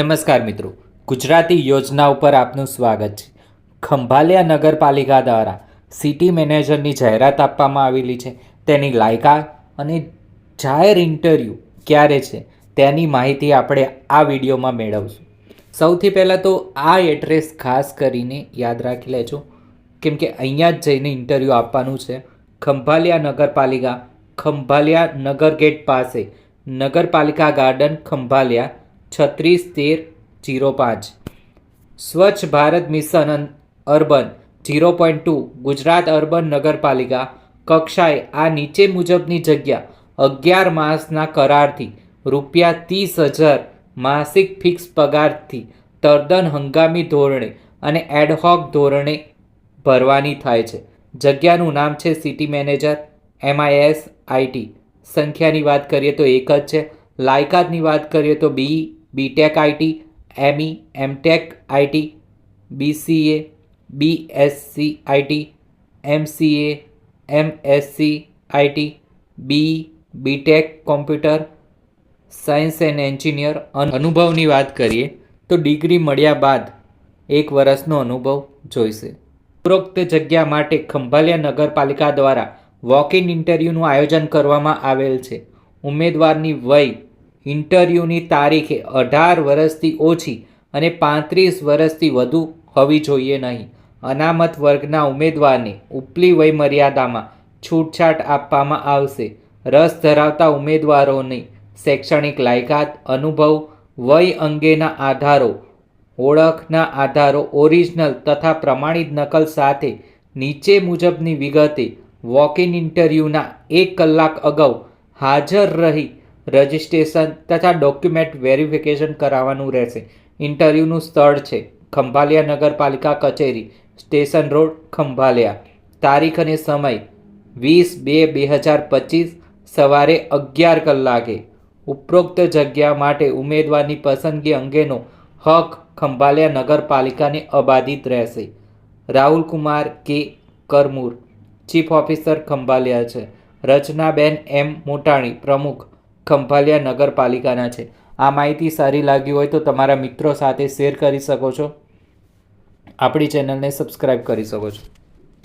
નમસ્કાર મિત્રો. ગુજરાતી યોજના ઉપર આપનું સ્વાગત છે. ખંભાલિયા નગરપાલિકા દ્વારા સિટી મેનેજરની જાહેરાત આપવામાં આવેલી છે. તેની લાયકાત અને જાહેર ઇન્ટરવ્યૂ ક્યારે છે તેની માહિતી આપણે આ વિડીયોમાં મેળવશું. સૌથી પહેલાં તો આ એડ્રેસ ખાસ કરીને યાદ રાખી લેજો. કેમ કે અહીંયા જ જઈને ઇન્ટરવ્યૂ આપવાનું છે. ખંભાલિયા નગરપાલિકા, ખંભાલિયા નગર ગેટ પાસે, નગરપાલિકા ગાર્ડન, ખંભાલિયા છત્રીસ તેર જીરો પાંચ. સ્વચ્છ Bharat mission urban zero point two. Gujarat urban નગરપાલિકા કક્ષાએ આ નીચે મુજબની જગ્યા અગિયાર માસના કરારથી રૂપિયા ત્રીસ હજાર માસિક ફિક્સ પગારથી તદ્દન હંગામી ધોરણે અને એડહોક ધોરણે ભરવાની થાય છે. જગ્યાનું નામ છે સિટી મેનેજર એમઆઈએસ આઈટી સંખ્યાની વાત કરીએ તો એક જ છે. લાયકાતની વાત કરીએ તો B BTech IT ME MTech IT BCA BSc IT MCA MSc IT B BTech computer science and engineer અનુભવની વાત કરીએ તો ડિગ્રી મળ્યા બાદ એક વર્ષનો અનુભવ જોઈશે. ઉપરોક્ત જગ્યા માટે ખંભાલિયા નગરપાલિકા દ્વારા વોક ઇન ઇન્ટરવ્યૂનું આયોજન કરવામાં આવેલ છે. ઉમેદવારની વય ઇન્ટરવ્યૂની તારીખે અઢાર વર્ષથી ઓછી અને પાંત્રીસ વર્ષથી વધુ હોવી જોઈએ નહીં. અનામત વર્ગના ઉમેદવારને ઉપલી વયમર્યાદામાં છૂટછાટ આપવામાં આવશે. રસ ધરાવતા ઉમેદવારોની શૈક્ષણિક લાયકાત, અનુભવ, વય અંગેના આધારો, ઓળખના આધારો, ઓરિજિનલ તથા પ્રમાણિત નકલ સાથે નીચે મુજબની વિગતે વોક ઇન ઇન્ટરવ્યૂના એક કલાક અગાઉ હાજર રહી રજિસ્ટ્રેશન તથા ડોક્યુમેન્ટ વેરિફિકેશન કરાવવાનું રહેશે. ઇન્ટરવ્યૂનું સ્થળ છે. ખંભાલિયા નગરપાલિકા કચેરી, સ્ટેશન રોડ, ખંભાલિયા. તારીખ અને સમય, વીસ બે બે હજાર પચીસ, સવારે અગિયાર કલાકે. ઉપરોક્ત જગ્યા માટે ઉમેદવારની પસંદગી અંગેનો હક ખંભાલિયા નગરપાલિકાને અબાધિત રહેશે. રાહુલ કુમાર કે કરમૂર, ચીફ ઓફિસર ખંભાલિયા છે. રચનાબેન એમ મોટાણી, પ્રમુખ. ખંભાલિયા નગરપાલિકાના છે. આ માહિતી સારી લાગી હોય તો તમારા મિત્રો સાથે શેર કરી શકો છો. આપણી ચેનલને સબસ્ક્રાઈબ કરી શકો છો.